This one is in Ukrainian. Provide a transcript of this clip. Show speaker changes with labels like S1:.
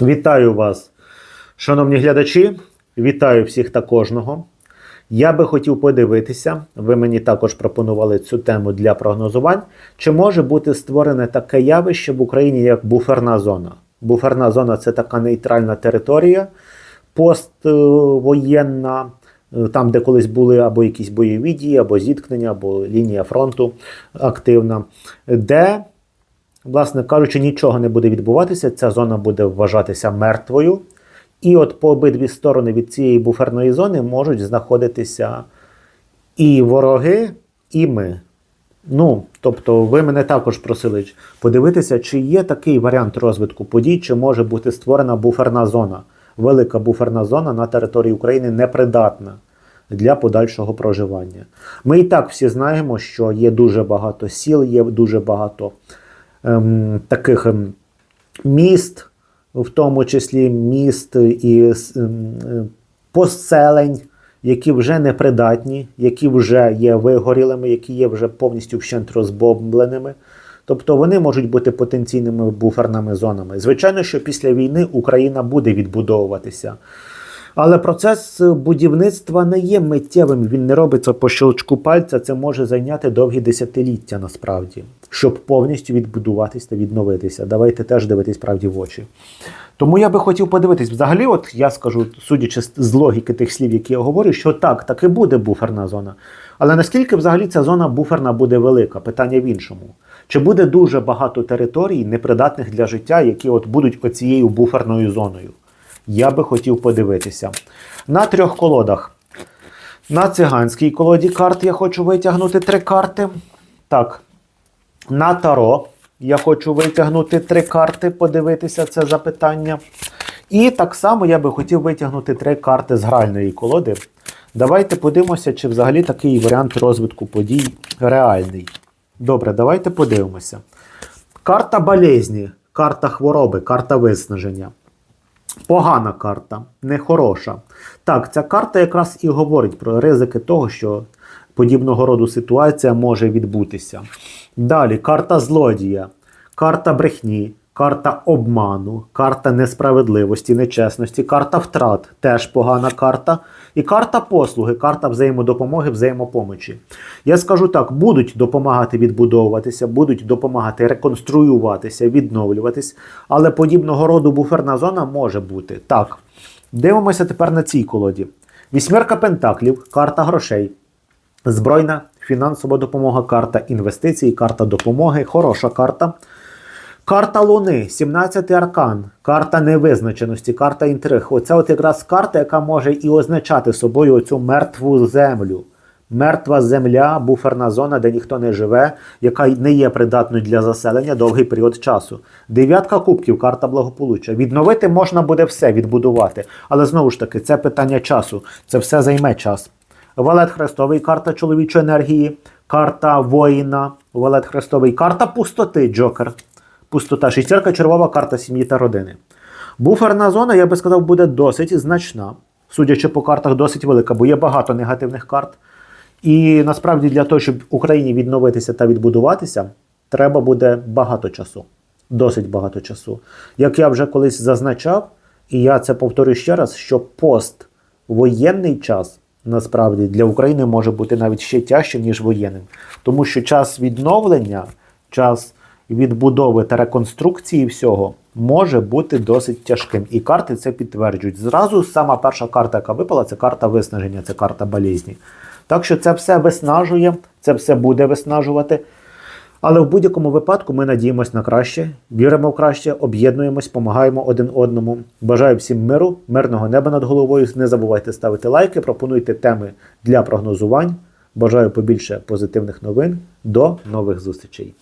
S1: Вітаю вас, шановні глядачі. Вітаю всіх та кожного. Я би хотів подивитися, ви мені також пропонували цю тему для прогнозувань. Чи може бути створене таке явище в Україні як буферна зона? Буферна зона це така нейтральна територія, поствоєнна, е, там, де колись були або якісь бойові дії, або зіткнення, або лінія фронту активна, де власне кажучи, нічого не буде відбуватися, ця зона буде вважатися мертвою. І от по обидві сторони від цієї буферної зони можуть знаходитися і вороги, і ми. Ну, тобто, ви мене також просили подивитися, чи є такий варіант розвитку подій, чи може бути створена буферна зона. Велика буферна зона на території України непридатна для подальшого проживання. Ми і так всі знаємо, що є дуже багато сіл, є дуже багато таких ем, міст, в тому числі міст і ем, е, поселень, які вже непридатні, які вже є вигорілими, які є вже повністю вщент розбомбленими. Тобто вони можуть бути потенційними буферними зонами. Звичайно, що після війни Україна буде відбудовуватися. Але процес будівництва не є миттєвим, він не робиться по щелчку пальця. Це може зайняти довгі десятиліття насправді, щоб повністю відбудуватись та відновитися. Давайте теж дивитись правді в очі. Тому я би хотів подивитись, взагалі, от я скажу, судячи з- логіки тих слів, які я говорю, що так, таки буде буферна зона. Але наскільки взагалі ця зона буферна буде велика? Питання в іншому. Чи буде дуже багато територій, непридатних для життя, які от будуть оцією буферною зоною? Я би хотів подивитися. На трьох колодах. На циганській колоді карт я хочу витягнути три карти. Так. На таро я хочу витягнути три карти, подивитися це запитання. І так само я би хотів витягнути три карти з гральної колоди. Давайте подивимося, чи взагалі такий варіант розвитку подій реальний. Добре, давайте подивимося. Карта болезні, карта хвороби, карта виснаження. Погана карта, нехороша. Так, ця карта якраз і говорить про ризики того, що подібного роду ситуація може відбутися. Далі карта злодія, карта брехні, карта обману, карта несправедливості, нечесності, карта втрат теж погана карта. І карта послуги, карта взаємодопомоги, взаємопомочі. Я скажу так: будуть допомагати відбудовуватися, будуть допомагати реконструюватися, відновлюватись, але подібного роду буферна зона може бути. Так, дивимося тепер на цій колоді. Вісьмерка пентаклів, карта грошей, збройна фінансова допомога, карта інвестицій, карта допомоги, хороша карта. Карта Луни, 17-й аркан, карта невизначеності, карта інтриг. Оце от якраз карта, яка може і означати собою оцю мертву землю. Мертва земля, буферна зона, де ніхто не живе, яка не є придатною для заселення довгий період часу. Дев'ятка кубків, карта благополуччя. Відновити можна буде все, відбудувати. Але знову ж таки, це питання часу. Це все займе час. Валет Хрестовий, карта чоловічої енергії, карта воїна, Валет Хрестовий, карта пустоти, Джокер. Пустота, шістірка червова карта сім'ї та родини. Буферна зона, я би сказав, буде досить значна. Судячи по картах, досить велика, бо є багато негативних карт. І насправді для того, щоб Україні відновитися та відбудуватися, треба буде багато часу. Досить багато часу. Як я вже колись зазначав, і я це повторю ще раз, що поствоєнний час насправді для України може бути навіть ще тяжчим, ніж воєнним. Тому що час відновлення, час відбудови та реконструкції всього може бути досить тяжким. І карти це підтверджують. Зразу сама перша карта, яка випала, це карта виснаження, це карта болізні. Так що це все виснажує, це все буде виснажувати. Але в будь-якому випадку ми надіємося на краще, віримо в краще, об'єднуємось, допомагаємо один одному. Бажаю всім миру, мирного неба над головою. Не забувайте ставити лайки, пропонуйте теми для прогнозувань. Бажаю побільше позитивних новин. До нових зустрічей.